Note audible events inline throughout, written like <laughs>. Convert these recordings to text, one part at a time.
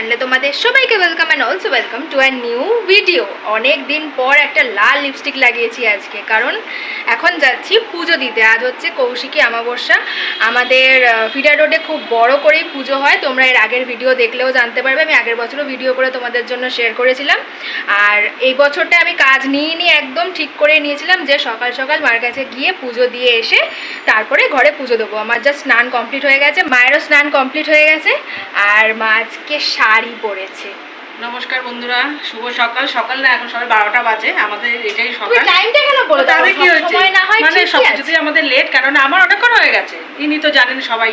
চ্যানেলে তোমাদের সবাইকে welcome and also welcome to a new video অনেক দিন পর একটা লাল লিপস্টিক লাগিয়েছি আজকে, কারণ এখন যাচ্ছি পুজো দিতে। আজ হচ্ছে কৌশিকী অমাবস্যা। আমাদের ফিডার রোডে খুব বড় করেই পুজো হয়। তোমরা এর আগের ভিডিও দেখলেও জানতে পারবে। আমি আগের বছরও ভিডিও করে তোমাদের জন্য শেয়ার করেছিলাম। আর এই বছরটা আমি কাজ নিয়ে নিয়ে একদম ঠিক করে নিয়েছিলাম যে সকাল সকাল মার কাছে গিয়ে পুজো দিয়ে এসে তারপরে ঘরে পুজো দেবো। আমার জাস্ট স্নান কমপ্লিট হয়ে গেছে। মায়েরও স্নান কমপ্লিট হয়ে গেছে। আর মা আজকে শাড়ি পরেছে নমস্কার বন্ধুরা শুভ সকাল। সকাল না এখন সবাই বারোটা বাজে। আমাদের এটাই সকাল। টাইমটা কেন বলে? তাহলে কি সব হচ্ছে সময় না হয় মানে। আমাদের লেট কারণ আমার অনেকক্ষণ হয়ে গেছে। ইনি তো জানেন সবাই।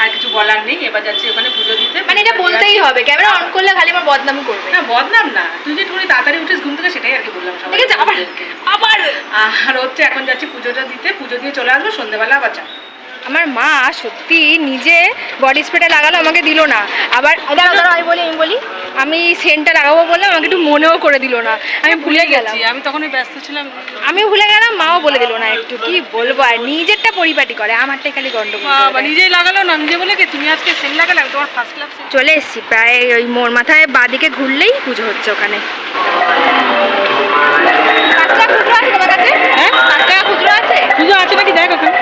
আর কিছু বলার নেই। এবার যাচ্ছি ওখানে পুজো দিতে। মানে এটা বলতেই হবে। ক্যামেরা অন করলে খালি আমার বদনাম করবে। না বদনাম না। তুই যে একটু তাড়াতাড়ি উঠিস ঘুম থেকে সেটাই আর কি বললাম সবাই আবার আবার আর হচ্ছে এখন যাচ্ছি পুজোটা দিতে। পুজো দিয়ে চলে আসব সন্ধ্যেবেলা আবার যাব। আমার মা সত্যি নিজে বডি স্প্রেটা লাগালো আমাকে দিল না। আবার আমি বলি আমি বলি। আমি সেন্টটা লাগাবো বললাম আমাকে একটু মনেও করে দিল না। আমি ভুলে গেলাম। আমি তখনই ব্যস্ত ছিলাম। আমিও ভুলে গেলাম মাও বলে দিল না একটু কি বলব? আর নিজেরটা পরিপাটি করে আমারটাই খালি গন্ডগোল। নিজেই লাগালো না নিজে বলে কি তুমি আজকে সেন্ট লাগালে তোমার ফার্স্ট ক্লাস চলে এসেছি প্রায় ওই মোর মাথায় বাদিকে ঘুরলেই পুজো হচ্ছে ওখানে। পাঁচ টাকা খুচরো আছে তোমার কাছে? হ্যাঁ? পাঁচ টাকা খুচরো আছে? পুজো আছে নাকি? দেখ ওখানে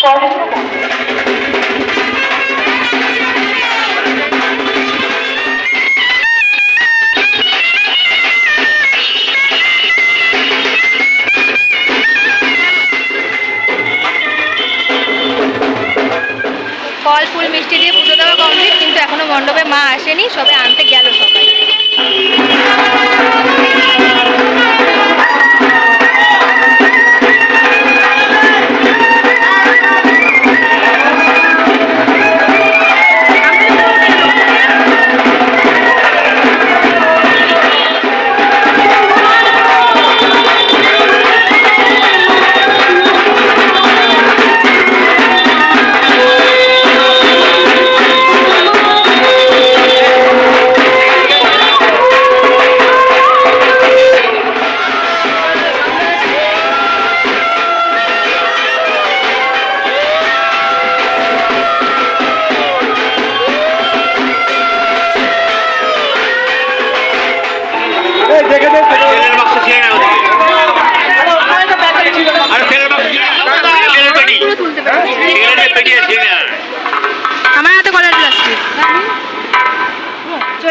ফল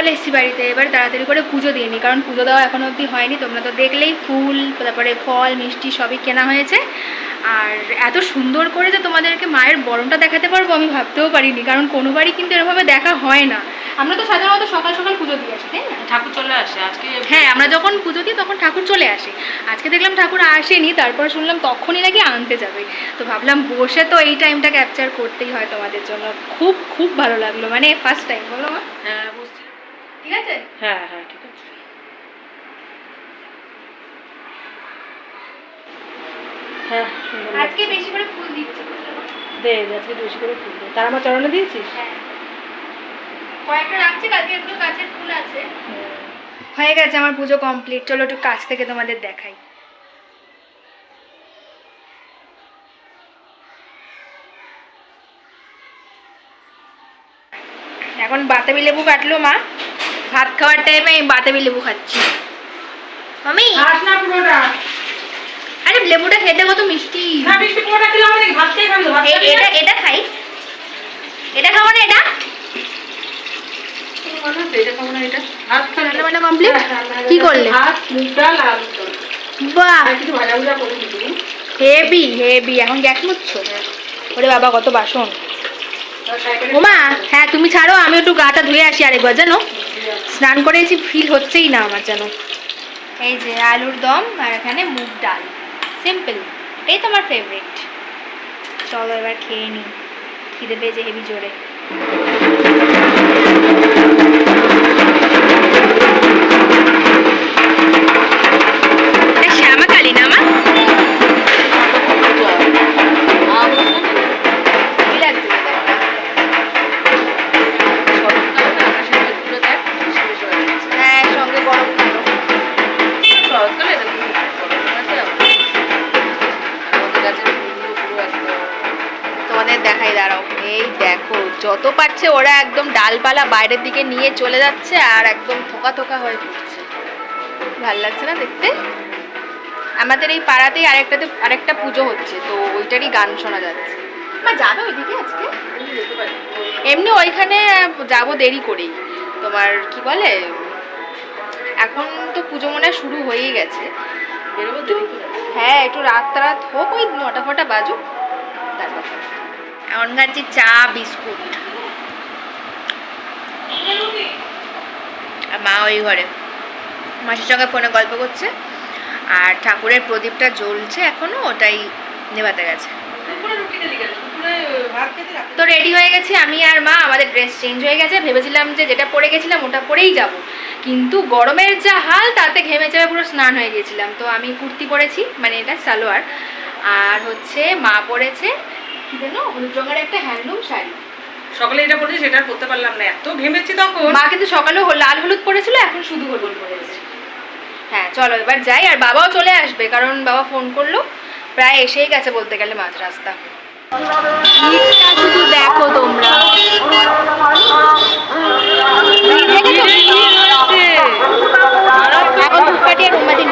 চলে এসেছি বাড়িতে এবার তাড়াতাড়ি করে পুজো দিয়ে নিই কারণ পুজো দেওয়া এখনও অবধি হয়নি তোমরা তো দেখলেই ফুল তারপরে ফল মিষ্টি সবই কেনা হয়েছে। আর এত সুন্দর করে যে তোমাদেরকে মায়ের বরণটা দেখাতে পারব আমি ভাবতেও পারিনি কারণ কোনো বাড়ি কিন্তু এরভাবে দেখা হয় না। আমরা তো সাধারণত সকাল সকাল পুজো দিয়ে আসি তাই না? ঠাকুর চলে আসে আজকে হ্যাঁ আমরা যখন পুজো দিই তখন ঠাকুর চলে আসে। আজকে দেখলাম ঠাকুর আসেনি তারপর শুনলাম তখনই নাকি আনতে যাবে। তো ভাবলাম বসে তো এই টাইমটা ক্যাপচার করতেই হয় তোমাদের জন্য। খুব খুব ভালো লাগল মানে ফার্স্ট টাইম বলো হ্যাঁ ঠিক আছে? হ্যাঁ হ্যাঁ ঠিক আছে। হ্যাঁ আজকে বেশি করে ফুল দিচ্ছি দে আজকে বেশি করে ফুল দে। তার আমার চরণে দিয়েছিস? হ্যাঁ। কয়েকটা রাখছি কালকে এগুলো গাছের ফুল আছে। হয়ে গেছে আমার পুজো কমপ্লিট। চলো একটু কাছ থেকে তোমাদের দেখাই। এখন বাতাবি লেবু কাটলো মা। ভাত খাওয়ার টাইমে আমি বাতাবি লেবু খাচ্ছি। মামি? খাস না পুরোটা। আরে লেবুটা খেতে কত মিষ্টি। না বৃষ্টি পুরোটা খেলে হবে নাকি? ভাত খেয়ে এটা এটা খাই। এটা খাব না এটা? কি করলে। বাহ। Heavy heavy. এখন গ্যাস ওরে বাবা কত বাসন। ওমা হ্যাঁ তুমি ছাড়ো আমি একটু গাটা ধুয়ে আসি আরেকবার জানো? স্নান করে এসে ফিল হচ্ছেই না আমার যেন। এই যে আলুর দম আর এখানে মুগ ডাল। সিম্পল এই তো আমার ফেভারিট চলো এবার খেয়ে নিই খিদে পেয়েছে হেভি জোরে। যত পারছে ওরা একদম ডালপালা বাইরের দিকে নিয়ে চলে যাচ্ছে আর একদম থোকা থোকা হয়ে পড়ছে। ভালো লাগছে না দেখতে? আমাদের এই পাড়াতেই আরেকটাতে আরেকটা পুজো হচ্ছে তো ওইটারই গান শোনা যাচ্ছে। মা যাবে ওইদিকে আজকে? এমনি ওইখানে যাব দেরি করেই। তোমার কি বলে এখন তো পুজো মনে শুরু হয়েই গেছে। হ্যাঁ একটু রাত রাত হোক ওই নটা ফটা বাজুক। তারপর এখন খাচ্ছি চা, বিস্কুট। মা ওই ঘরে। মাসির সঙ্গে ফোনে গল্প করছে, আর ঠাকুরের প্রদীপটা জ্বলছে এখনও, ওটাই নেভাতে গেছে। তো রেডি হয়ে গেছি আমি আর মা, আমাদের ড্রেস চেঞ্জ হয়ে গেছে। ভেবেছিলাম যে যেটা পরে গেছিলাম, ওটা পরেই যাব। কিন্তু গরমের যা হাল, তাতে ঘেমে চেপে পুরো স্নান হয়ে গেছিলাম। তো আমি কুর্তি পরেছি মানে এটা সালোয়ার। আর হচ্ছে মা পরেছে যেন হলুদ রঙের একটা হ্যান্ডলুম শাড়ি। সকালে এটা পড়েছি সেটা আর করতে পারলাম না। এত ঘেমেছি তখন। মা কিন্তু সকালেও হল- লাল হলুদ পরেছিল এখন শুধু হলুদ পরেছে। হ্যাঁ চলো এবার যাই আর বাবাও চলে আসবে কারণ বাবা ফোন করল। প্রায় এসেই গেছে বলতে গেলে মাঝ রাস্তা। ভিড়টা শুধু দেখো তোমরা। এখন ধূপকাঠি আর মোমবাতি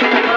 চলো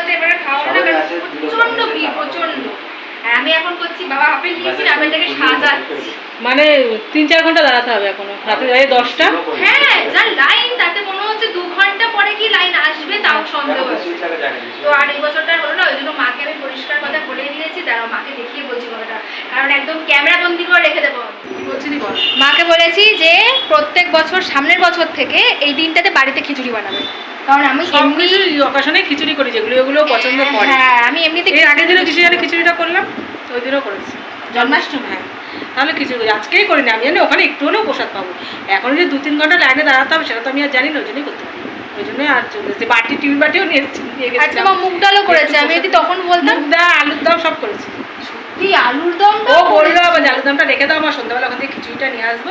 প্রসাদটা এবারে খাওয়া না প্রচণ্ড ভিড় প্রচণ্ড আমি এখন করছি বাবা আপেল নিয়েছি আপেলটাকে সাজাচ্ছি। মানে তিন চার ঘণ্টা দাঁড়াতে হবে এখনও। রাতে দশটা? হ্যাঁ যা লাইন তাতে মনে পরে কি লাইন আসবে তাও সন্দেহ আছে। তো আর এই বছরটা হলো না ওই জন্য মাকে আমি পরিষ্কার কথা বলে দিয়েছি দাঁড়াও মাকে দেখিয়ে বলছি কথাটা। কারণ একদম ক্যামেরা বন্দি করে রেখে দেবো। মাকে বলেছি যে প্রত্যেক বছর সামনের বছর থেকে এই দিনটাতে বাড়িতে খিচুড়ি বানাবে। কারণ আমি এমনি অকেশনে খিচুড়ি করি যেগুলো পছন্দ করে। হ্যাঁ আমি এমনিতে এর আগের দিনও কিছু জানি খিচুড়িটা করলাম ওই দিনও করেছি। জন্মাষ্টমী হ্যাঁ। তাহলে খিচুড়ি আজকেই করি না আমি জানি ওখানে একটু হলেও প্রসাদ পাবো। এখন যে দু তিন ঘণ্টা লাইনে দাঁড়াতে হবে সেটা তো আমি আর জানি না ওই জন্যই করতে পারি ওই জন্যই আর চলে এসেছি। বাটি টিভি বাটিও নিয়ে এসেছি নিয়ে আজকে মা মুগ ডালও করেছে। আমি যদি তখন বলতাম? আলুর দম সব করেছি। কি আলুর দম ও বলল আবার আলুর দমটা রেখে দাও আমার সন্ধ্যাবেলা ওখান থেকে খিচুড়িটা নিয়ে আসব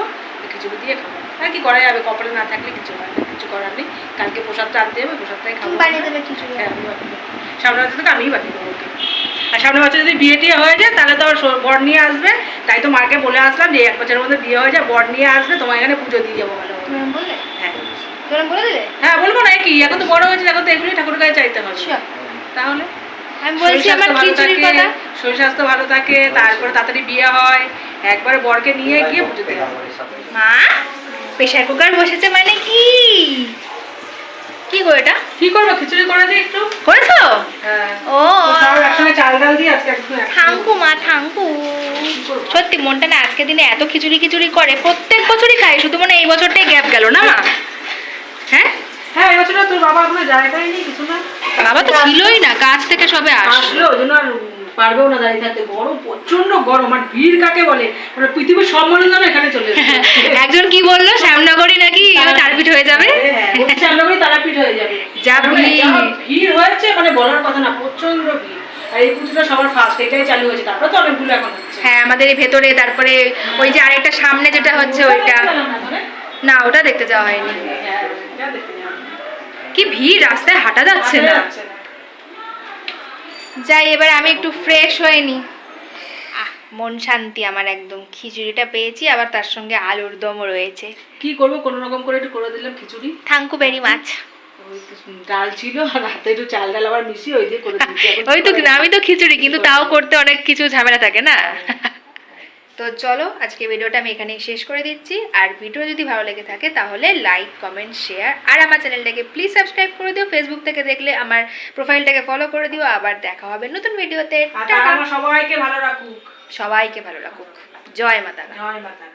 খিচুড়ি দিয়ে খাব। আর কি করা যাবে? কপালে না থাকলে কিছু হয় না কিছু করার নেই। কালকে প্রসাদটা আনতে হবে প্রসাদটাই খাব। বানিয়ে দেবে খিচুড়ি? হ্যাঁ, আমি বানিয়ে দেবো। সামনের বছর থেকে আমিই বানিয়ে দেবো ওকে। আর বছর যদি বিয়ে টিয়ে হয়ে যায় তাহলে তো বর নিয়ে আসবে। তাই তো মাকে বলে আসলাম যে এক বছরের মধ্যে বিয়ে হয়ে যায় বর নিয়ে আসবে তোমার এখানে পুজো দিয়ে যাব ভালো বললে হ্যাঁ আমাকে বলে দিলে হ্যাঁ বলব না কি এখন তো বড় হয়েছে এখন তো এগুলোই ঠাকুর গায়ে চাইতে হবে। তাহলে? আমি বলছি শরীর আমার স্বাস্থ্য ভালো খিচুড়ির থাকে, কথা। শরীর স্বাস্থ্য ভালো থাকে তারপরে তাড়াতাড়ি বিয়ে হয় একবারে বরকে নিয়ে গিয়ে পুজো মা প্রেশার কুকার বসেছে মানে কি? কি গো এটা? কি করব খিচুড়ি করে দিই একটু। করেছ? হ্যাঁ। ও একসঙ্গে চাল ডাল দিয়ে আজকে একটু থাঙ্কু মা থাঙ্কু। সত্যি মনটা না আজকে দিনে এত খিচুড়ি খিচুড়ি করে প্রত্যেক বছরই খাই শুধু মানে এই বছরটাই গ্যাপ গেল না মা? হ্যাঁ হ্যাঁ তোর বাবা কোনো জায়গায় নেই কিছু না। বাবা তো ছিলই না কাজ থেকে সবে আসলো। ওই জন্য আর পারবেও না দাঁড়িয়ে থাকতে। গরম প্রচণ্ড গরম আর ভিড় কাকে বলে? মানে পৃথিবীর সব মানুষ যেন এখানে চলে <laughs> একজন কি বলল শ্যামনগরই নাকি তারপিঠ হয়ে যাবে? হ্যাঁ, তারাপীঠ হয়ে যাবে। মানে ভিড়। যা ভিড়। হয়েছে মানে বলার কথা না প্রচণ্ড ভিড়। আর এই পুজোটা সবার ফার্স্ট এটাই চালু হয়েছে। তারপরে তো অনেকগুলো এখন হচ্ছে। হ্যাঁ আমাদের এই ভেতরে তারপরে ওই যে আরেকটা সামনে যেটা হচ্ছে ওইটা না ওটা দেখতে যাওয়া হয়নি। কি ভিড় রাস্তায় হাঁটা যাচ্ছে না। যাই এবার আমি একটু ফ্রেশ হয়ে নি। মন শান্তি আমার একদম। খিচুড়িটা পেয়েছি আবার তার সঙ্গে আলুর দমও রয়েছে। কি করব? কোনো রকম করে একটু করে দিলাম খিচুড়ি। বেরি মাছ ওই তো ডাল ছিল আর রাতে একটু চাল ডাল আবার মিশিয়ে ওই দিয়ে করে <laughs> ওই তো আমি তো খিচুড়ি কিন্তু তাও করতে অনেক কিছু ঝামেলা থাকে না? তো চলো আজকে ভিডিওটা আমি এখানেই শেষ করে দিচ্ছি। আর ভিডিও যদি ভালো লেগে থাকে তাহলে লাইক কমেন্ট শেয়ার আর আমার চ্যানেলটাকে প্লিজ সাবস্ক্রাইব করে দিও। ফেসবুক থেকে দেখলে আমার প্রোফাইলটাকে ফলো করে দিও। আবার দেখা হবে নতুন ভিডিওতে। সবাইকে ভালো রাখুক। সবাইকে ভালো রাখুক। জয় মাতা জয় মাতা